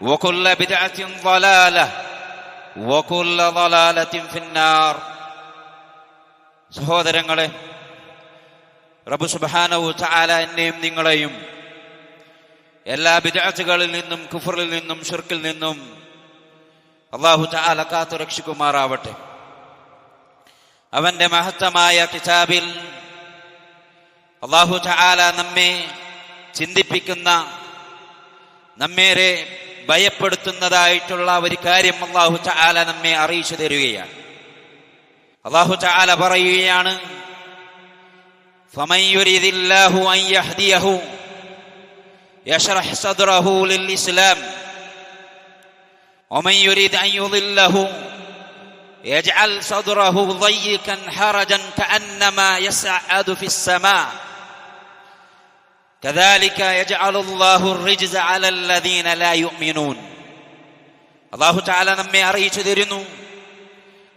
وكل بدعة ضلالة وكل ضلالة في النار സഹോദരങ്ങളെ റബ്ബ് സുബ്ഹാനഹു തആല എന്നെയും നിങ്ങളെയും എല്ലാ ബിദ്അത്തുകളിൽ നിന്നും കുഫറിൽ നിന്നും ഷിർക്കിൽ നിന്നും അള്ളാഹു തആല കാത്തു രക്ഷിക്കുമാറാവട്ടെ അവന്റെ മഹത്തമായ കിതാബിൽ അള്ളാഹു തആല നമ്മെ ചിന്തിപ്പിക്കുന്ന നമ്മേരെ ഭയപ്പെടുത്തുന്നതായിട്ടുള്ള ഒരു കാര്യം അള്ളാഹു ചാല നമ്മെ അറിയിച്ചു തരികയാണ് അള്ളാഹു ചാല പറയുകയാണ് فمن يريد الله أن يهديه يشرح صدره للإسلام ومن يريد أن يضله يجعل صدره ضيقا حرجا كأنما يسعد في السماء അള്ളാഹു ചാല നമ്മെ അറിയിച്ചു തരുന്നു.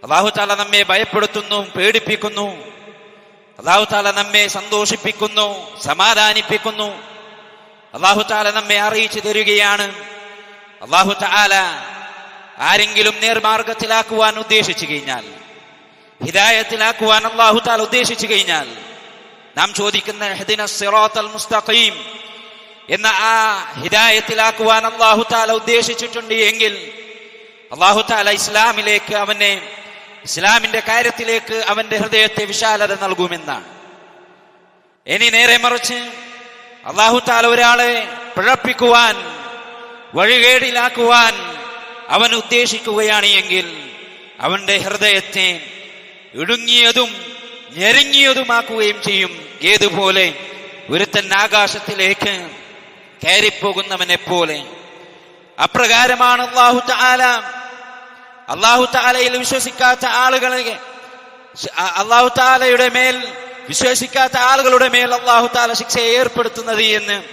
അള്ളാഹു ചാല നമ്മെ ഭയപ്പെടുത്തുന്നു പേടിപ്പിക്കുന്നു. അള്ളാഹു താല നമ്മെ സന്തോഷിപ്പിക്കുന്നു സമാധാനിപ്പിക്കുന്നു. അള്ളാഹു താല നമ്മെ അറിയിച്ചു തരികയാണ്. അള്ളാഹു താല ആരെങ്കിലും നേർമാർഗത്തിലാക്കുവാൻ ഉദ്ദേശിച്ചു കഴിഞ്ഞാൽ ഹിദായത്തിലാക്കുവാൻ അള്ളാഹു താല ഉദ്ദേശിച്ചു കഴിഞ്ഞാൽ നാം ചോദിക്കുന്ന മുസ്തഖീം എന്ന ആ ഹിദായത്തിലാക്കുവാൻ അള്ളാഹു താല ഉദ്ദേശിച്ചിട്ടുണ്ട് എങ്കിൽ അള്ളാഹു താല ഇസ്ലാമിലേക്ക് അവനെ ഇസ്ലാമിന്റെ കാര്യത്തിലേക്ക് അവന്റെ ഹൃദയത്തെ വിശാലത നൽകുമെന്നാണ്. ഇനി നേരെ മറിച്ച് അള്ളാഹു താല ഒരാളെ പിഴപ്പിക്കുവാൻ വഴികേടിലാക്കുവാൻ അവൻ ഉദ്ദേശിക്കുകയാണ് എങ്കിൽ അവന്റെ ഹൃദയത്തെ ഇടുങ്ങിയതും ഞെരുങ്ങിയതുമാക്കുകയും ചെയ്യും. ഏതുപോലെ ഒരുത്തൻ ആകാശത്തിലേക്ക് കയറിപ്പോകുന്നവനെ പോലെ. അപ്രകാരമാണ് അള്ളാഹു താല അള്ളാഹു താലയിൽ വിശ്വസിക്കാത്ത ആളുകളെ അള്ളാഹു താലയുടെ മേൽ വിശ്വസിക്കാത്ത ആളുകളുടെ മേൽ അള്ളാഹു താല ശിക്ഷയെ ഏർപ്പെടുത്തുന്നത് എന്ന്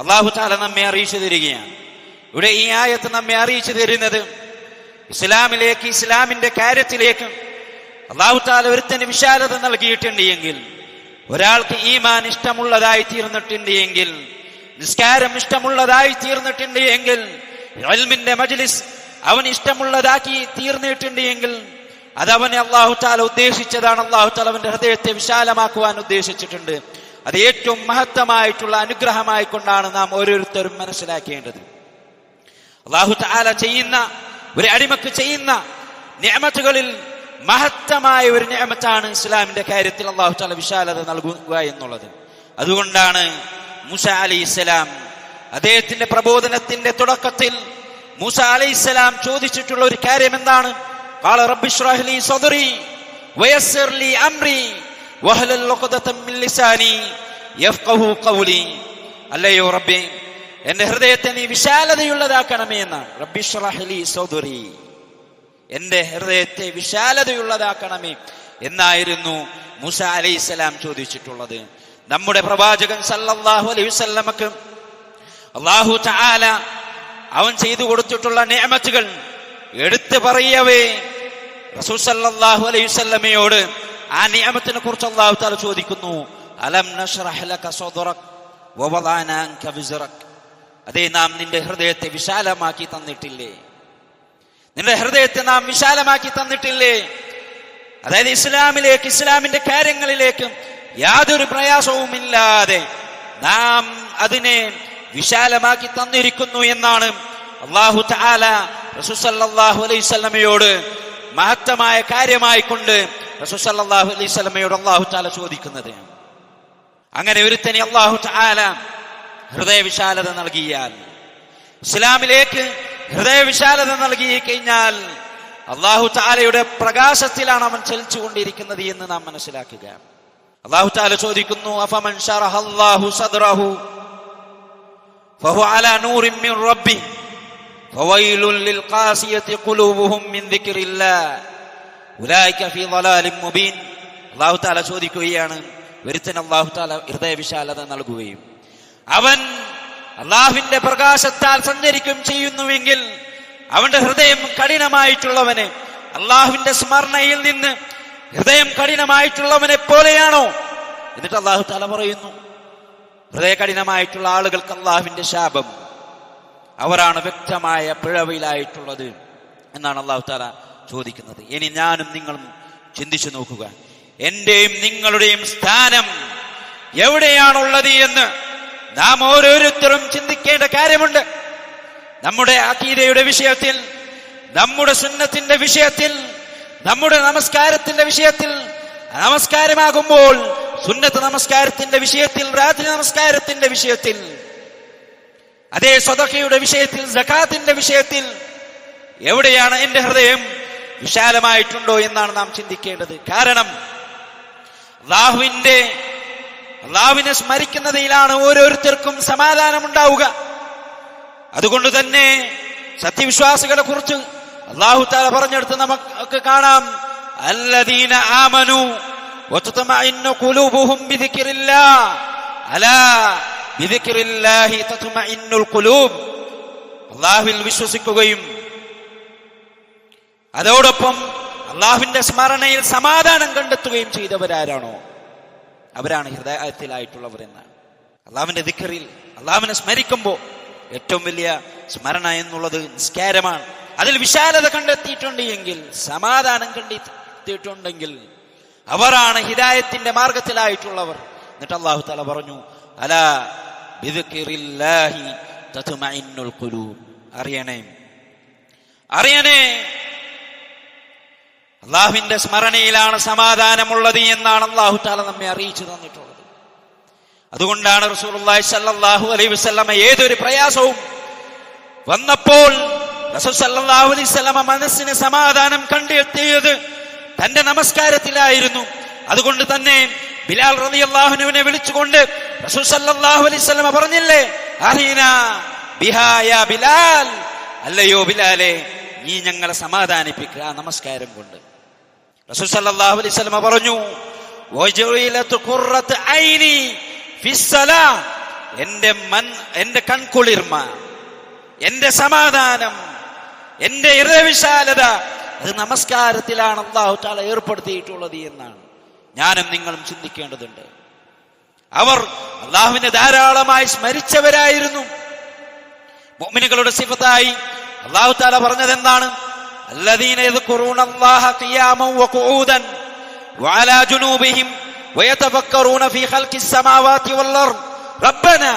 അള്ളാഹു താല നമ്മെ അറിയിച്ചു തരികയാണ്. ഇവിടെ ഈ ആയത്ത് നമ്മെ അറിയിച്ചു തരുന്നത് ഇസ്ലാമിലേക്ക് ഇസ്ലാമിന്റെ കാര്യത്തിലേക്ക് അള്ളാഹു താല ഒരുത്തന് വിശാലത നൽകിയിട്ടുണ്ട് എങ്കിൽ ഒരാൾക്ക് ഈമാൻ ഇഷ്ടമുള്ളതായി തീർന്നിട്ടുണ്ട് എങ്കിൽ നിസ്കാരം ഇഷ്ടമുള്ളതായി തീർന്നിട്ടുണ്ട് എങ്കിൽ അൽമിന്റെ മജ്ലിസ് അവൻ ഇഷ്ടമുള്ളതാക്കി തീർന്നിട്ടുണ്ട് എങ്കിൽ അത് അവനെ അള്ളാഹു താല ഉദ്ദേശിച്ചതാണ്. അള്ളാഹു താല അവന്റെ ഹൃദയത്തെ വിശാലമാക്കുവാൻ ഉദ്ദേശിച്ചിട്ടുണ്ട്. അത് ഏറ്റവും മഹത്തമായിട്ടുള്ള അനുഗ്രഹമായി കൊണ്ടാണ് നാം ഓരോരുത്തരും മനസ്സിലാക്കേണ്ടത്. അള്ളാഹു താല ചെയ്യുന്ന ഒരു അടിമക്ക് ചെയ്യുന്ന നിയമത്തുകളിൽ മഹത്തമായ ഒരു നിയമത്താണ് ഇസ്ലാമിന്റെ കാര്യത്തിൽ അള്ളാഹു താല വിശാലത നൽകുക എന്നുള്ളത് അതുകൊണ്ടാണ് മൂസ അലി ഇസ്ലാം അദ്ദേഹത്തിന്റെ പ്രബോധനത്തിന്റെ തുടക്കത്തിൽ മൂസ അലി ഇസ്ലാം ചോദിച്ചിട്ടുള്ള ഒരു കാര്യം എന്താണ് قال رب اشرح لي صدري ويسر لي امري واحلل عقدة من لساني يفقهوا قولي അല്ലയോ റബ്ബേ എന്റെ ഹൃദയത്തെ നീ വിശാലതയുള്ളതാക്കണമേ എന്നാണ് റബ്ബി ഷ്റഹ് ലി സൗദുരി എന്റെ ഹൃദയത്തെ വിശാലതയുള്ളതാക്കണമേ എന്നായിരുന്നു മുസ അലൈഹി സ്വലാം ചോദിച്ചിട്ടുള്ളത്. നമ്മുടെ പ്രവാചകൻ സല്ലാഹു അലൈഹി വസല്ലമക്ക് അള്ളാഹു ചാല അവൻ ചെയ്തു കൊടുത്തിട്ടുള്ള നിയമത്തുകൾ എടുത്തു പറയവേ. റസൂസല്ലാഹു അലൈഹി വസല്ലമയോട് ആ നിയമത്തിനെ കുറിച്ച് അള്ളാഹു താല ചോദിക്കുന്നു. അലം അതേ നാം നിന്റെ ഹൃദയത്തെ വിശാലമാക്കി തന്നിട്ടില്ലേ? നിന്റെ ഹൃദയത്തെ നാം വിശാലമാക്കി തന്നിട്ടില്ലേ? അതായത് ഇസ്ലാമിലേക്ക് ഇസ്ലാമിന്റെ കാര്യങ്ങളിലേക്കും യാതൊരു പ്രയാസവും ഇല്ലാതെ നാം അതിനെ വിശാലമാക്കി തന്നിരിക്കുന്നു എന്നാണ് അള്ളാഹു താല റസൂസല്ലാഹു അലൈഹി മഹത്തമായ കാര്യമായിക്കൊണ്ട് റസൂസല്ലാഹു അലൈഹി സ്വലമയോട് അള്ളാഹു താല ചോദിക്കുന്നത്. അങ്ങനെ ഒരുത്തനെ അള്ളാഹു താല ഹൃദയവിശാലത നൽകിയാൽ ഇസ്ലാമിലേക്ക് ഹൃദയവിശാലത നൽകി കഴിഞ്ഞാൽ അള്ളാഹു താലയുടെ പ്രകാശത്തിലാണ് അവൻ ചലിച്ചുകൊണ്ടിരിക്കുന്നത് എന്ന് നാം മനസ്സിലാക്കുക. അള്ളാഹു താല ചോദിക്കുന്നു അഫമൻ സദ്റഹു? ചോദിക്കുകയാണ് ഒരുത്തൻ അള്ളാഹു താല ഹൃദയവിശാലത നൽകുകയും അവൻ അള്ളാഹുവിന്റെ പ്രകാശത്താൽ സഞ്ചരിക്കും ചെയ്യുന്നുവെങ്കിൽ അവന്റെ ഹൃദയം കഠിനമായിട്ടുള്ളവനെ അള്ളാഹുവിന്റെ സ്മരണയിൽ നിന്ന് ഹൃദയം കഠിനമായിട്ടുള്ളവനെ പോലെയാണോ? എന്നിട്ട് അള്ളാഹു തല പറയുന്നു ഹൃദയ കഠിനമായിട്ടുള്ള ആളുകൾക്ക് അള്ളാഹുവിന്റെ ശാപം അവരാണ് വ്യക്തമായ പിഴവിലായിട്ടുള്ളത് എന്നാണ് അള്ളാഹു താല ചോദിക്കുന്നത്. ഇനി ഞാനും നിങ്ങളും ചിന്തിച്ചു നോക്കുക എന്റെയും നിങ്ങളുടെയും സ്ഥാനം എവിടെയാണുള്ളത് എന്ന് നാം ഓരോരുത്തരും ചിന്തിക്കേണ്ട കാര്യമുണ്ട്. നമ്മുടെ അക്കീതയുടെ വിഷയത്തിൽ നമ്മുടെ സുന്നത്തിന്റെ വിഷയത്തിൽ നമ്മുടെ നമസ്കാരത്തിന്റെ വിഷയത്തിൽ നമസ്കാരമാകുമ്പോൾ സുന്നത്ത് നമസ്കാരത്തിന്റെ വിഷയത്തിൽ രാത്രി നമസ്കാരത്തിന്റെ വിഷയത്തിൽ അതേ സ്വതക്കയുടെ വിഷയത്തിൽ ജക്കാത്തിന്റെ വിഷയത്തിൽ എവിടെയാണ് എന്റെ ഹൃദയം വിശാലമായിട്ടുണ്ടോ എന്നാണ് നാം ചിന്തിക്കേണ്ടത്. കാരണം അള്ളാഹുവിന്റെ അള്ളാഹുവിനെ സ്മരിക്കുന്നതിലാണ് ഓരോരുത്തർക്കും സമാധാനമുണ്ടാവുക. അതുകൊണ്ട് തന്നെ സത്യവിശ്വാസികളെ കുറിച്ച് അള്ളാഹു താല പറഞ്ഞെടുത്ത് നമുക്ക് കാണാം. അല്ലദീന ആമനു അള്ളാഹുവിൽ വിശ്വസിക്കുകയും അതോടൊപ്പം അള്ളാഹുവിന്റെ സ്മരണയിൽ സമാധാനം കണ്ടെത്തുകയും ചെയ്തവരാരാണോ? അവരാണ് ഹൃദയത്തിലായിട്ടുള്ളവർ എന്നാണ്. അള്ളാവിന്റെ ദിക്കറിൽ അള്ളാവിനെ സ്മരിക്കുമ്പോൾ ഏറ്റവും വലിയ സ്മരണ എന്നുള്ളത് നിസ്കാരമാണ്. അതിൽ വിശാലത കണ്ടെത്തിയിട്ടുണ്ട് എങ്കിൽ സമാധാനം കണ്ടെത്തിയിട്ടുണ്ടെങ്കിൽ അവരാണ് ഹിദായത്തിന്റെ മാർഗത്തിലായിട്ടുള്ളവർ. എന്നിട്ട് അള്ളാഹു തല പറഞ്ഞു അലാ അറിയണേ. അറിയണേ അള്ളാഹുവിന്റെ സ്മരണയിലാണ് സമാധാനമുള്ളത് എന്നാണ് അള്ളാഹു താല നമ്മെ അറിയിച്ചു തന്നിട്ടുള്ളത്. അതുകൊണ്ടാണ് റസൂലുള്ളാഹി സല്ലാഹു അലൈഹി വസ്ലമ ഏതൊരു പ്രയാസവും വന്നപ്പോൾ റസൂൽ അലൈഹി മനസ്സിന് സമാധാനം കണ്ടെത്തിയത് തന്റെ നമസ്കാരത്തിലായിരുന്നു. അതുകൊണ്ട് തന്നെ ബിലാൽ റതി അള്ളാഹുനുവിനെ വിളിച്ചുകൊണ്ട് റസൂൽ സല്ലാഹു അലൈഹി വസല്ലമ പറഞ്ഞില്ലേ ബിലാൽ. അല്ലയോ ബിലാലെ നീ ഞങ്ങളെ സമാധാനിപ്പിക്കുക നമസ്കാരം കൊണ്ട്. റസൂൽ സല്ലല്ലാഹു അലൈഹി പറഞ്ഞു വജുഇലതു ഫിസ്സലാ മൻ എന്റെ കൺകുളിർമ എന്റെ സമാധാനം എന്റെ ഹൃദയവിശാലത അത് നമസ്കാരത്തിലാണ് അള്ളാഹു താല ഏർപ്പെടുത്തിയിട്ടുള്ളത് എന്നാണ്. ഞാനും നിങ്ങളും ചിന്തിക്കേണ്ടതുണ്ട്. അവർ അള്ളാഹുവിനെ ധാരാളമായി സ്മരിച്ചവരായിരുന്നു. മുഅ്മിനുകളുടെ സിഫത്തായി അള്ളാഹു താല പറഞ്ഞത് എന്താണ് الذين يذكرون الله قياما وقعودا وعلى جنوبهم ويتفكرون في خلق السماوات والارض ربنا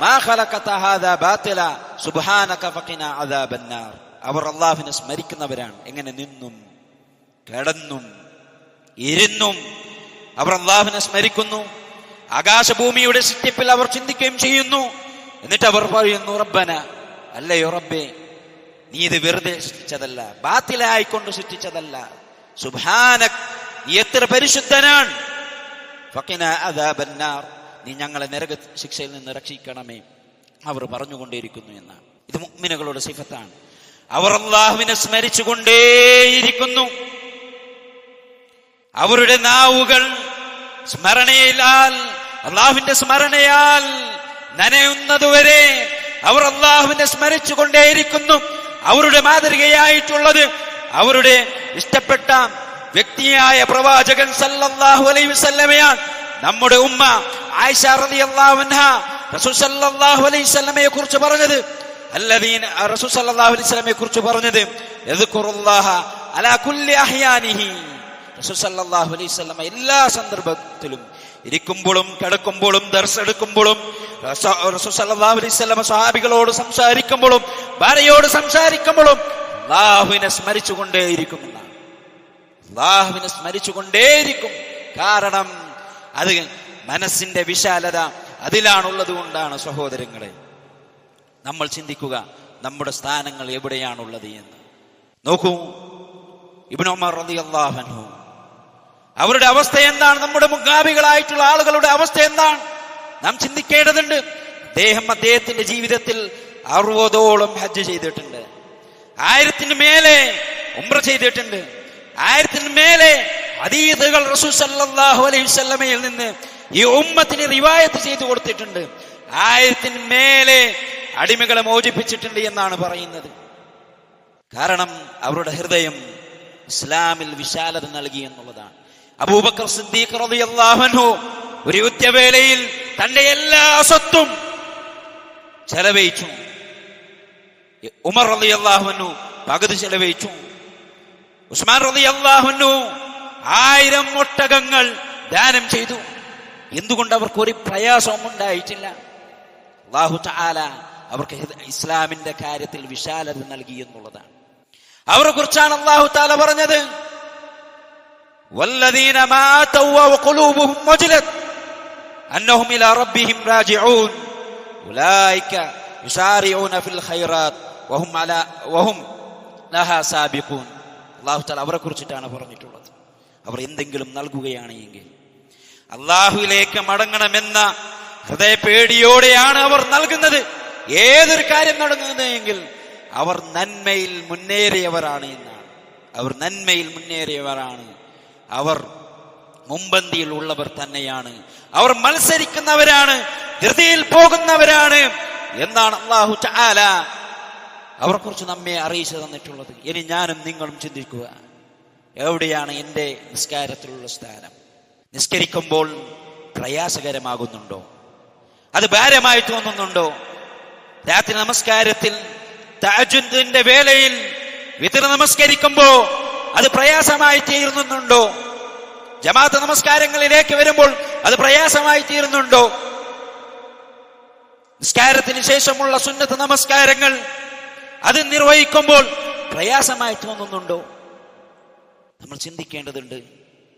ما خلقت هذا باطلا سبحانك فقنا عذاب النار അവർ അള്ളാഹുവിനെ സ്മരിക്കുന്നവരാണ് എങ്ങനെ നിന്നും കിടന്നും ഇരുന്നും അവർ അള്ളാഹുവിനെ സ്മരിക്കുന്നു ആകാശഭൂമിയുടെ സൃഷ്ടിപ്പിൽ അവർ ചിന്തിക്കുകയും ചെയ്യുന്നു എന്നിട്ട് അവർ പറയുന്നു റബ്ബന അല്ലയോ റബ്ബേ നീ ഇത് വെറുതെ സൃഷ്ടിച്ചതല്ല ബാത്തിലായിക്കൊണ്ട് സൃഷ്ടിച്ചതല്ല. സുഭാന എത്ര പരിശുദ്ധനാണ്. നീ ഞങ്ങളെ നരക ശിക്ഷയിൽ നിന്ന് രക്ഷിക്കണമേ. അവർ പറഞ്ഞുകൊണ്ടേയിരിക്കുന്നു എന്നാണ്. ഇത് മുഅ്മിനുകളുടെ സിഫത്താണ്. അവർ അള്ളാഹുവിനെ സ്മരിച്ചുകൊണ്ടേയിരിക്കുന്നു. അവരുടെ നാവുകൾ സ്മരണയിലാൽ അള്ളാഹുവിന്റെ സ്മരണയാൽ നനയുന്നതുവരെ അവർ അള്ളാഹുവിനെ സ്മരിച്ചുകൊണ്ടേയിരിക്കുന്നു. അവരുടെ മാതൃകയായിട്ടുള്ളത് അവരുടെ ഇഷ്ടപ്പെട്ട വ്യക്തിയായ പ്രവാചകൻ സല്ലല്ലാഹു അലൈഹി വസല്ലമയാണ്. നമ്മുടെ ഉമ്മ ആയിഷ റളിയല്ലാഹു അൻഹ റസൂൽ സല്ലല്ലാഹു അലൈഹി വസല്ലമയെ കുറിച്ച് പറഞ്ഞത്. അല്ലദീന റസൂൽ സല്ലല്ലാഹു അലൈഹി വസല്ലമയെ കുറിച്ച് പറഞ്ഞത് യദ്കുറുല്ലാഹ അലാ കുല്ലി അഹ്യാനിഹി. റസൂൽ സല്ലല്ലാഹു അലൈഹി വസല്ലമ എല്ലാ സന്ദർഭത്തിലും ഇരിക്കുമ്പോഴും കിടക്കുമ്പോഴും ദർശെടുക്കുമ്പോഴും സ്വഹാബികളോട് സംസാരിക്കുമ്പോഴും ഭാര്യയോട് സംസാരിക്കുമ്പോഴും അള്ളാഹുവിനെ സ്മരിച്ചുകൊണ്ടേയിരിക്കും എന്നാണ്. അള്ളാഹുവിനെ സ്മരിച്ചുകൊണ്ടേയിരിക്കും. കാരണം അത് മനസ്സിന്റെ വിശാലത അതിലാണുള്ളത് കൊണ്ടാണ് സഹോദരങ്ങളെ. നമ്മൾ ചിന്തിക്കുക നമ്മുടെ സ്ഥാനങ്ങൾ എവിടെയാണുള്ളത് എന്ന്. നോക്കൂ ഇബ്നു ഉമർ റളിയല്ലാഹു അൻഹു അവരുടെ അവസ്ഥ എന്താണ്? നമ്മുടെ മുഖാബികളായിട്ടുള്ള ആളുകളുടെ അവസ്ഥ എന്താണ്? നാം ചിന്തിക്കേണ്ടതുണ്ട്. അദ്ദേഹം അദ്ദേഹത്തിന്റെ ജീവിതത്തിൽ അറുപതോളം ഹജ്ജ് ചെയ്തിട്ടുണ്ട്. ആയിരത്തിന് മേലെ ഉംറ ചെയ്തിട്ടുണ്ട്. ആയിരത്തിന് മേലെ അതീതകൾ റസൂൽ സല്ലല്ലാഹു അലൈഹി വസല്ലമയിൽ നിന്ന് ഈ ഉമ്മത്തിന് റിവായത്ത് ചെയ്തു കൊടുത്തിട്ടുണ്ട്. ആയിരത്തിന് മേലെ അടിമകളെ മോചിപ്പിച്ചിട്ടുണ്ട് എന്നാണ് പറയുന്നത്. കാരണം അവരുടെ ഹൃദയം ഇസ്ലാമിൽ വിശാലത നൽകി എന്നുള്ളതാണ്. അബൂബക്കർ സിദ്ദീഖ് റളിയല്ലാഹു ഒരു യുദ്ധവേളയിൽ തന്റെ എല്ലാ സ്വത്തും ചെലവഴിച്ചു. ഉമർ റളിയല്ലാഹു പകുതി ചെലവഴിച്ചു. ഉസ്മാൻ റളിയല്ലാഹു ആയിരം ഒട്ടകങ്ങൾ ദാനം ചെയ്തു. എന്തുകൊണ്ട് അവർക്ക് ഒരു പ്രയാസവും ഉണ്ടായിട്ടില്ല? അള്ളാഹു ചാല അവർക്ക് ഇസ്ലാമിന്റെ കാര്യത്തിൽ വിശാലത നൽകി എന്നുള്ളതാണ്. അവരെ കുറിച്ചാണ് അള്ളാഹു താല പറഞ്ഞത്. والذين ماتوا وقلوبهم وجلت أنهم إلى ربهم راجعون أولئك يسارعون في الخيرات وهم على وهم لها سابقون അള്ളാഹു താല അവരെ കുറിച്ചിട്ടാണ് പറഞ്ഞിട്ടുള്ളത് അവർ എന്തെങ്കിലും നൽകുകയാണ് എങ്കിൽ അള്ളാഹുവിലേക്ക് മടങ്ങണമെന്ന ഹൃദയപേടിയോടെയാണ് അവർ നൽകുന്നത് ഏതൊരു കാര്യം നടന്നത് എങ്കിൽ അവർ നന്മയിൽ മുന്നേറിയവരാണ് എന്നാണ് അവർ നന്മയിൽ മുന്നേറിയവരാണ് അവർ മുമ്പന്തിയിൽ ഉള്ളവർ തന്നെയാണ്. അവർ മത്സരിക്കുന്നവരാണ് ധൃതിയിൽ പോകുന്നവരാണ് എന്നാണ് അള്ളാഹു ചാല അവരെ കുറിച്ച് നമ്മെ അറിയിച്ചു തന്നിട്ടുള്ളത്. ഇനി ഞാനും നിങ്ങളും ചിന്തിക്കുക എവിടെയാണ് എന്റെ നിസ്കാരത്തിലുള്ള സ്ഥാനം? നിസ്കരിക്കുമ്പോൾ പ്രയാസകരമാകുന്നുണ്ടോ? അത് ഭാരമായി തോന്നുന്നുണ്ടോ? രാത്രി നമസ്കാരത്തിൽ തഅജ്ജുദിന്റെ വേളയിൽ വിതർ നമസ്കരിക്കുമ്പോ അത് പ്രയാസമായി തീരുന്നുണ്ടോ? ജമാഅത്ത് നമസ്കാരങ്ങളിലേക്ക് വരുമ്പോൾ അത് പ്രയാസമായി തീരുന്നുണ്ടോ? നിസ്കാരത്തിന് ശേഷമുള്ള സുന്നത്ത് നമസ്കാരങ്ങൾ അത് നിർവഹിക്കുമ്പോൾ പ്രയാസമായി തോന്നുന്നുണ്ടോ? നമ്മൾ ചിന്തിക്കേണ്ടതുണ്ട്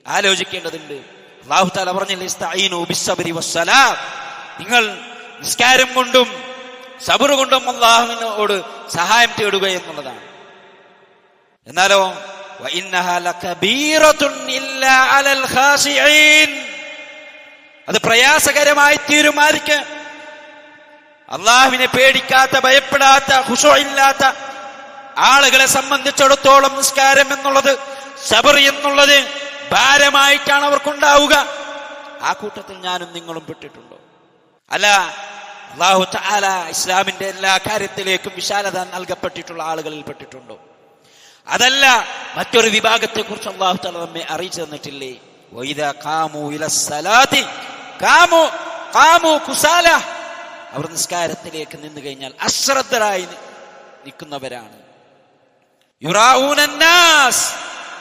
ആലോചിക്കേണ്ടതുണ്ട്. അള്ളാഹു താല പറഞ്ഞില്ലേ നിങ്ങൾ നിസ്കാരം കൊണ്ടും സബർ കൊണ്ടും അള്ളാഹുവിനോട് സഹായം തേടുക എന്നുള്ളതാണ്. എന്നാലോ അത് പ്രയാസകരമായി തീരുമാനിക്ക് അള്ളാഹുവിനെ പേടിക്കാത്ത ഭയപ്പെടാത്ത ഹുഷോ ഇല്ലാത്ത ആളുകളെ സംബന്ധിച്ചിടത്തോളം നിസ്കാരം എന്നുള്ളത് സബർ എന്നുള്ളത് ഭാരമായിട്ടാണ് അവർക്കുണ്ടാവുക. ആ കൂട്ടത്തിൽ ഞാനും നിങ്ങളും പെട്ടിട്ടുണ്ടോ? അല്ല അള്ളാഹു ഇസ്ലാമിന്റെ എല്ലാ കാര്യത്തിലേക്കും വിശാലത നൽകപ്പെട്ടിട്ടുള്ള ആളുകളിൽ പെട്ടിട്ടുണ്ടോ? അതല്ല മറ്റൊരു വിഭാഗത്തെ കുറിച്ച് അള്ളാഹു തല നമ്മെ അറിയിച്ചു തന്നിട്ടില്ലേ? അവർ നിസ്കാരത്തിലേക്ക് നിന്ന് കഴിഞ്ഞാൽ അശ്രദ്ധരായി നിൽക്കുന്നവരാണ്.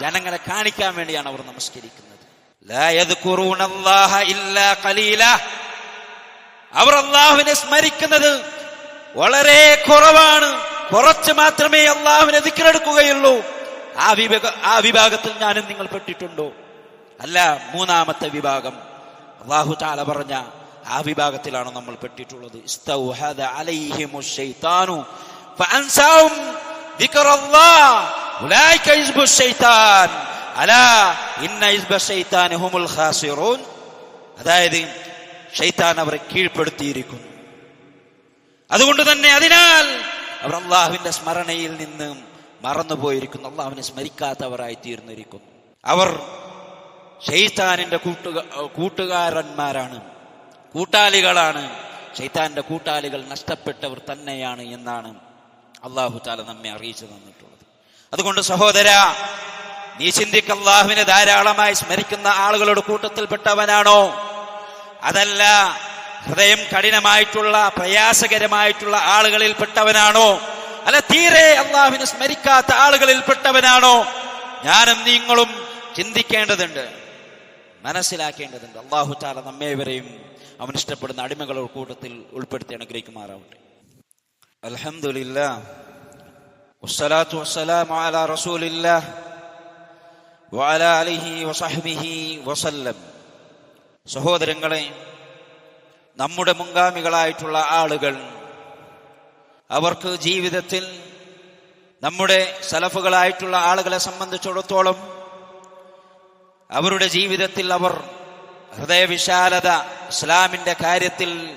ജനങ്ങളെ കാണിക്കാൻ വേണ്ടിയാണ് അവർ നമസ്കരിക്കുന്നത്. അവർ അള്ളാഹുവിനെ സ്മരിക്കുന്നത് വളരെ കുറവാണ്. കുറച്ച് മാത്രമേ അള്ളാഹുവിനെ ദിക്കറെടുക്കുകയുള്ളൂ ആ വിഭാഗ ആ വിഭാഗത്തിൽ ഞാനും നിങ്ങൾ പെട്ടിട്ടുണ്ടോ? അല്ല മൂന്നാമത്തെ വിഭാഗം. അള്ളാഹു താല പറഞ്ഞ ആ വിഭാഗത്തിലാണ് നമ്മൾ പെട്ടിട്ടുള്ളത്. അതായത് ഷെയ്ത്താൻ അവരെ കീഴ്പ്പെടുത്തിയിരിക്കുന്നു. അതുകൊണ്ട് തന്നെ അതിനാൽ അവർ അള്ളാഹുവിന്റെ സ്മരണയിൽ നിന്ന് മറന്നുപോയിരിക്കുന്നു. അള്ളാഹുവിനെ സ്മരിക്കാത്തവരായി തീർന്നിരിക്കുന്നു അവർ ഷെയ്ത്താനിന്റെ കൂട്ടുക കൂട്ടുകാരന്മാരാണ്. കൂട്ടാളികളാണ്. ഷെയ്ത്താന്റെ കൂട്ടാളികൾ നഷ്ടപ്പെട്ടവർ തന്നെയാണ് എന്നാണ് അള്ളാഹു താല നമ്മെ അറിയിച്ചു തന്നിട്ടുള്ളത്. അതുകൊണ്ട് സഹോദര നീ ചിന്തിക്ക അള്ളാഹുവിനെ ധാരാളമായി സ്മരിക്കുന്ന ആളുകളുടെ കൂട്ടത്തിൽപ്പെട്ടവനാണോ? അതല്ല ഹൃദയം കഠിനമായിട്ടുള്ള പ്രയാസകരമായിട്ടുള്ള ആളുകളിൽ പെട്ടവനാണോ അല്ല തീരെ അള്ളാഹുവിനെ സ്മരിക്കാത്ത ആളുകളിൽ പെട്ടവനാണോ ഞാനും നിങ്ങളും ചിന്തിക്കേണ്ടതുണ്ട്. മനസ്സിലാക്കേണ്ടതുണ്ട്. അള്ളാഹു താല നമ്മേവരെയും അവൻ ഇഷ്ടപ്പെടുന്ന അടിമകളുടെ കൂട്ടത്തിൽ ഉൾപ്പെടുത്തി അനുഗ്രഹിക്കുമാറാവട്ടെ. അലഹമില്ല വസ്സലാത്തു അലിഹി സഹോദരങ്ങളെ നമ്മുടെ മുൻഗാമികളായിട്ടുള്ള ആളുകൾ. അവർക്ക് ജീവിതത്തിൽ നമ്മുടെ സലഫുകളായിട്ടുള്ള ആളുകളെ സംബന്ധിച്ചിടത്തോളം അവരുടെ ജീവിതത്തിൽ അവർ ഹൃദയവിശാലത ഇസ്ലാമിന്റെ കാര്യത്തിൽ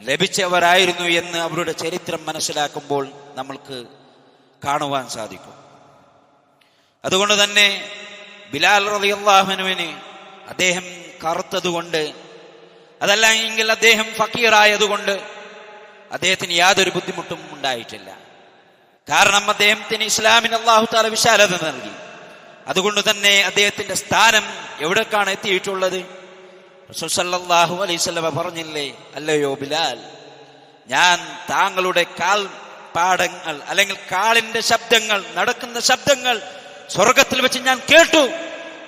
ലഭിച്ചവരായിരുന്നു എന്ന് അവരുടെ ചരിത്രം മനസ്സിലാക്കുമ്പോൾ നമ്മൾക്ക് കാണുവാൻ സാധിക്കും. അതുകൊണ്ട് തന്നെ ബിലാൽ റളിയല്ലാഹുവിന് അദ്ദേഹം കറുത്തതുകൊണ്ട് അതല്ല എങ്കിൽ അദ്ദേഹം ഫക്കീറായതുകൊണ്ട് അദ്ദേഹത്തിന് യാതൊരു ബുദ്ധിമുട്ടും ഉണ്ടായിട്ടില്ല. കാരണം അദ്ദേഹത്തിന് ഇസ്ലാമിന് അള്ളാഹു താല വിശാലത നൽകി. അതുകൊണ്ട് തന്നെ അദ്ദേഹത്തിന്റെ സ്ഥാനം എവിടേക്കാണ് എത്തിയിട്ടുള്ളത്? റസൂസല്ലാഹു അലൈവല്ലമ പറഞ്ഞില്ലേ അല്ലയോ ബിലാൽ ഞാൻ താങ്കളുടെ കാൽ പാടങ്ങൾ അല്ലെങ്കിൽ കാളിന്റെ ശബ്ദങ്ങൾ നടക്കുന്ന ശബ്ദങ്ങൾ സ്വർഗത്തിൽ വെച്ച് ഞാൻ കേട്ടു.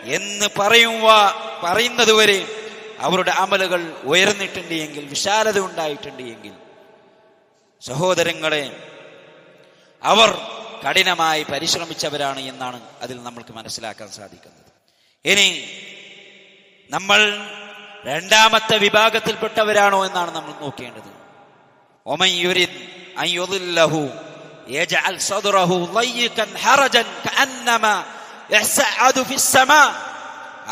എന്ന് പറയുവാ പറയുന്നത് വരെ അവരുടെ അമലുകൾ ഉയർന്നിട്ടുണ്ട് എങ്കിൽ വിശാലത ഉണ്ടായിട്ടുണ്ട് എങ്കിൽ സഹോദരങ്ങളെ അവർ കഠിനമായി പരിശ്രമിച്ചവരാണ് എന്നാണ് അതിൽ നമ്മൾക്ക് മനസ്സിലാക്കാൻ സാധിക്കുന്നത്. ഇനി നമ്മൾ രണ്ടാമത്തെ വിഭാഗത്തിൽപ്പെട്ടവരാണോ എന്നാണ് നമ്മൾ നോക്കേണ്ടത്.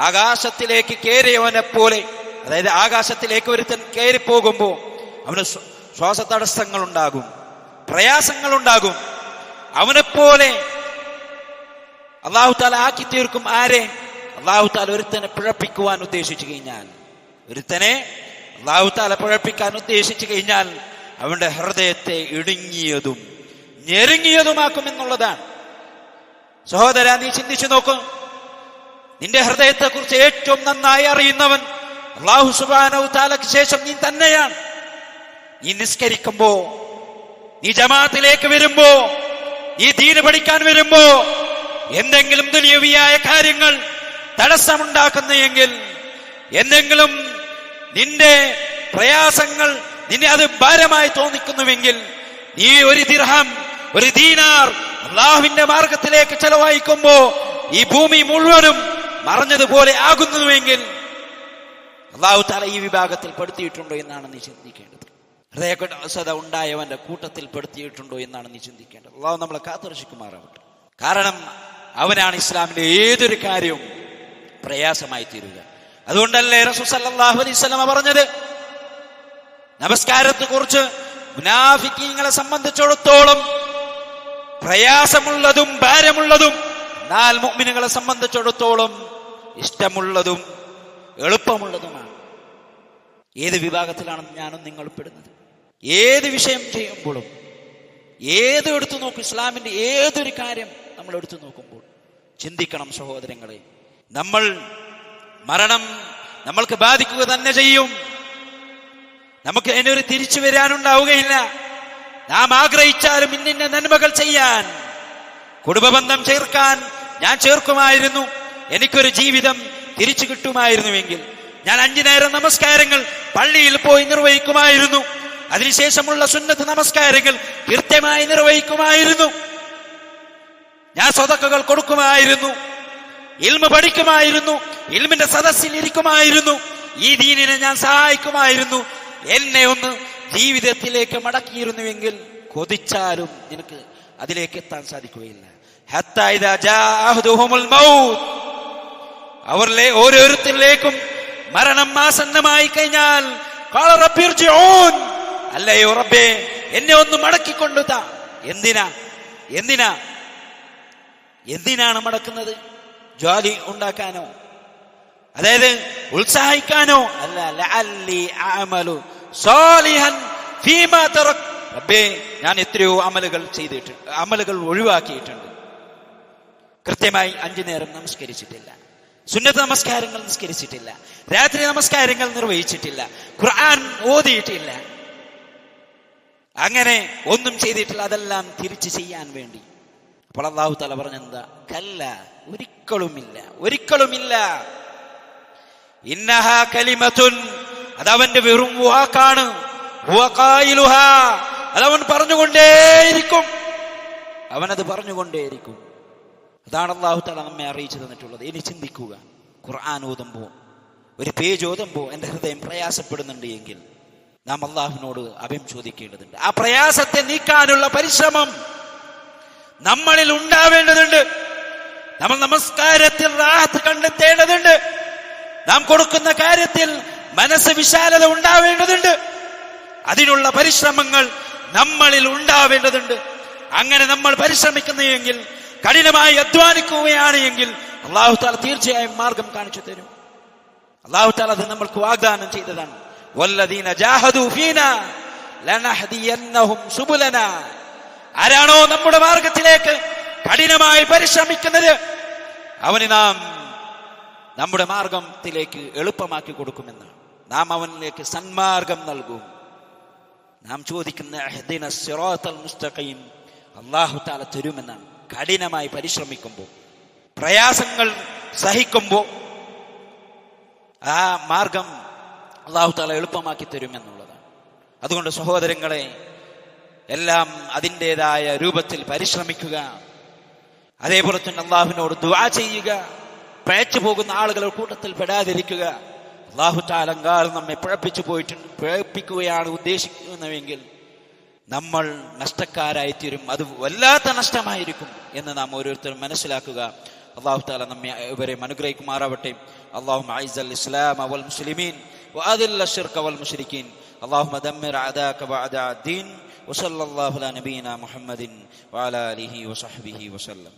ആകാശത്തിലേക്ക് കയറിയവനെ പോലെ അതായത് ആകാശത്തിലേക്ക് ഒരുത്തൻ കയറി പോകുമ്പോൾ അവന് ശ്വാസ ശ്വാസതടസ്സങ്ങൾ ഉണ്ടാകും പ്രയാസങ്ങൾ ഉണ്ടാകും അവനെപ്പോലെ അള്ളാഹു താല ആക്കി തീർക്കും ആരെ? അള്ളാഹു താല ഒരുത്തനെ പിഴപ്പിക്കുവാൻ ഉദ്ദേശിച്ചു കഴിഞ്ഞാൽ. ഒരുത്തനെ അള്ളാഹു താല പിഴപ്പിക്കാൻ ഉദ്ദേശിച്ചു കഴിഞ്ഞാൽ അവന്റെ ഹൃദയത്തെ ഇടുങ്ങിയതും ഞെരുങ്ങിയതുമാക്കും എന്നുള്ളതാണ്. സഹോദര നീ ചിന്തിച്ചു നോക്കൂ. നിന്റെ ഹൃദയത്തെക്കുറിച്ച് ഏറ്റവും നന്നായി അറിയുന്നവൻ അള്ളാഹു സുബാനവ് താലക്ക് ശേഷം നീ തന്നെയാണ്. നീ നിസ്കരിക്കുമ്പോ നീ ജമാഅത്തിലേക്ക് വരുമ്പോ നീ ദീന് പഠിക്കാൻ വരുമ്പോ എന്തെങ്കിലും ദുനിയവിയായ കാര്യങ്ങൾ തടസ്സമുണ്ടാക്കുന്നു എങ്കിൽ എന്തെങ്കിലും നിന്റെ പ്രയാസങ്ങൾ നിന്നെ അത് ഭാരമായി തോന്നിക്കുന്നുവെങ്കിൽ നീ ഒരു ദിർഹം ഒരു ദീനാർ അള്ളാഹുവിന്റെ മാർഗത്തിലേക്ക് ചെലവഴിക്കുമ്പോ ഈ ഭൂമി മുഴുവനും മറഞ്ഞതുപോലെ ആകുന്നുവെങ്കിൽ അള്ളാഹു താല ഈ വിഭാഗത്തിൽ പെടുത്തിയിട്ടുണ്ടോ എന്നാണ് നീ ചിന്തിക്കേണ്ടത്. ഹൃദയസത ഉണ്ടായവന്റെ കൂട്ടത്തിൽ പെടുത്തിയിട്ടുണ്ടോ എന്നാണ് നീ ചിന്തിക്കേണ്ടത്. അള്ളാഹു നമ്മളെ കാത്തുരക്ഷിക്കുമാറാവട്ടെ. കാരണം അവനാണ് ഇസ്ലാമിന്റെ ഏതൊരു കാര്യവും പ്രയാസമായി തീരുക. അതുകൊണ്ടല്ലേ റസൂസല്ലാഹു അലൈഹി സ്വലമ പറഞ്ഞത്? നമസ്കാരത്തെ കുറിച്ച് മുനാഫിക്കീങ്ങളെ സംബന്ധിച്ചിടത്തോളം പ്രയാസമുള്ളതും ഭാരമുള്ളതും എന്നാൽ മുഗ്മിനുകളെ സംബന്ധിച്ചിടത്തോളം ഇഷ്ടമുള്ളതും എളുപ്പമുള്ളതുമാണ്. ഏത് വിഭാഗത്തിലാണ് ഞാനും നിങ്ങൾ പെടുന്നത് ഏത് വിഷയം ചെയ്യുമ്പോഴും ഏത് എടുത്തു നോക്കും ഇസ്ലാമിന്റെ ഏതൊരു കാര്യം നമ്മൾ എടുത്തു നോക്കുമ്പോൾ ചിന്തിക്കണം സഹോദരങ്ങളെ. നമ്മൾ മരണം നമ്മൾക്ക് ബാധിക്കുക തന്നെ ചെയ്യും. നമുക്ക് അതിനൊരു തിരിച്ചു വരാനുണ്ടാവുകയില്ല. നാം ആഗ്രഹിച്ചാലും ഇന്നിന്റെ നന്മകൾ ചെയ്യാൻ കുടുംബബന്ധം ചേർക്കാൻ ഞാൻ ചേർക്കുമായിരുന്നു. എനിക്കൊരു ജീവിതം തിരിച്ചു കിട്ടുമായിരുന്നുവെങ്കിൽ ഞാൻ അഞ്ചു നേരം നമസ്കാരങ്ങൾ പള്ളിയിൽ പോയി നിർവഹിക്കുമായിരുന്നു. അതിനുശേഷമുള്ള സുന്നത്ത് നമസ്കാരങ്ങൾ കൃത്യമായി നിർവഹിക്കുമായിരുന്നു. ഞാൻ സ്വതക്കകൾ കൊടുക്കുമായിരുന്നു. ഇൽമ പഠിക്കുമായിരുന്നു. ഇൽമിന്റെ സദസ്സിൽ ഇരിക്കുമായിരുന്നു. ഈ ദീനിനെ ഞാൻ സഹായിക്കുമായിരുന്നു. എന്നെ ഒന്ന് ജീവിതത്തിലേക്ക് മടക്കിയിരുന്നുവെങ്കിൽ കൊതിച്ചാലും നിനക്ക് അതിലേക്ക് എത്താൻ സാധിക്കുകയില്ല. ഹത്താ അവരിലെ ഓരോരുത്തരിലേക്കും മരണം ആസന്നമായി കഴിഞ്ഞാൽ. അല്ലയോ റബ്ബേ എന്നെ ഒന്ന് മടക്കിക്കൊണ്ടു താ. എന്തിനാ? എന്തിനാ? എന്തിനാണ് മടക്കുന്നത്? ജോലി ഉണ്ടാക്കാനോ? അതായത് ഉത്സാഹിക്കാനോ? അല്ല റബ്ബേ ഞാൻ എത്രയോ അമലുകൾ ചെയ്തിട്ടുണ്ട് അമലുകൾ ഒഴിവാക്കിയിട്ടുണ്ട്. കൃത്യമായി അഞ്ചു നേരം നമസ്കരിച്ചിട്ടില്ല. സുന്നത്ത് നമസ്കാരങ്ങൾ നിസ്കരിച്ചിട്ടില്ല. രാത്രി നമസ്കാരങ്ങൾ നിർവഹിച്ചിട്ടില്ല. ഖുർആൻ ഓതിയിട്ടില്ല. അങ്ങനെ ഒന്നും ചെയ്തിട്ടില്ല അതെല്ലാം തിരിച്ചു ചെയ്യാൻ വേണ്ടി. അപ്പോൾ അള്ളാഹു തല പറഞ്ഞെന്താ? കല്ല ഒരിക്കലുമില്ല ഒരിക്കലുമില്ല. ഇന്നഹ കലിമത്തുൻ അതവന്റെ വെറും വാക്കാണ്. അതവൻ പറഞ്ഞുകൊണ്ടേയിരിക്കും. അവനത് പറഞ്ഞുകൊണ്ടേയിരിക്കും. അതാണ് അള്ളാഹു തല നമ്മെ അറിയിച്ചു തന്നിട്ടുള്ളത്. ഇനി ചിന്തിക്കുക. ഖുർആൻ ഓതുമ്പോൾ ഒരു പേജ് ഓതുമ്പോൾ എന്റെ ഹൃദയം പ്രയാസപ്പെടുന്നുണ്ട് എങ്കിൽ നാം അള്ളാഹുവിനോട് അഭയം ചോദിക്കേണ്ടതുണ്ട്. ആ പ്രയാസത്തെ നീക്കാനുള്ള പരിശ്രമം നമ്മളിൽ ഉണ്ടാവേണ്ടതുണ്ട്. നമ്മൾ നമസ്കാരത്തിൽ റാഹത്ത് കണ്ടെത്തേണ്ടതുണ്ട്. നാം കൊടുക്കുന്ന കാര്യത്തിൽ മനസ്സ് വിശാലത ഉണ്ടാവേണ്ടതുണ്ട്. അതിനുള്ള പരിശ്രമങ്ങൾ നമ്മളിൽ ഉണ്ടാവേണ്ടതുണ്ട്. അങ്ങനെ നമ്മൾ പരിശ്രമിക്കുന്നു എങ്കിൽ കഠിനമായി അധ്വാനിക്കുകയാണ് എങ്കിൽ അള്ളാഹു താല തീർച്ചയായും മാർഗം കാണിച്ചു തരും. അള്ളാഹു താല അത് നമ്മൾക്ക് വാഗ്ദാനം ചെയ്തതാണ്. ആരാണോ നമ്മുടെ മാർഗത്തിലേക്ക് കഠിനമായി പരിശ്രമിക്കുന്നത് അവന് നാം നമ്മുടെ മാർഗത്തിലേക്ക് എളുപ്പമാക്കി കൊടുക്കുമെന്നാണ് നാം അവനിലേക്ക് സന്മാർഗം നൽകും. നാം ചോദിക്കുന്ന അള്ളാഹു താല തരുമെന്നാണ്. കഠിനമായി പരിശ്രമിക്കുമ്പോൾ പ്രയാസങ്ങൾ സഹിക്കുമ്പോൾ ആ മാർഗം അള്ളാഹു താല എളുപ്പമാക്കി തരുമെന്നുള്ളതാണ് അതുകൊണ്ട് സഹോദരങ്ങളെ എല്ലാം അതിന്റെതായ രൂപത്തിൽ പരിശ്രമിക്കുക. അതേപോലെ തന്നെ അള്ളാഹുവിനോട് ദുവാ ചെയ്യുക. പഴച്ചു പോകുന്ന ആളുകളുടെ കൂട്ടത്തിൽ പെടാതിരിക്കുക. അള്ളാഹു താലങ്കാൽ നമ്മെ പിഴപ്പിച്ചു പോയിട്ടുണ്ട് പിഴപ്പിക്കുകയാണ് ഉദ്ദേശിക്കുന്നതെങ്കിൽ നമ്മൾ നഷ്ടക്കാരായി തീരും അത് വല്ലാത്ത നഷ്ടമായിരിക്കും എന്ന് നാം ഓരോരുത്തരും മനസ്സിലാക്കുക അള്ളാഹു താല നമ്മെ ഇവരെ അനുഗ്രഹിക്കുമാറാവട്ടെ അള്ളാഹു അൽ ഇസ്ലാം വൽ മുസ്ലിമീൻ وأذل الشرك والمشركين اللهم دمر أعداءك وأعداء الدين وصلى الله على نبينا محمد وعلى آله وصحبه وسلم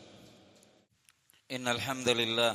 إن الحمد لله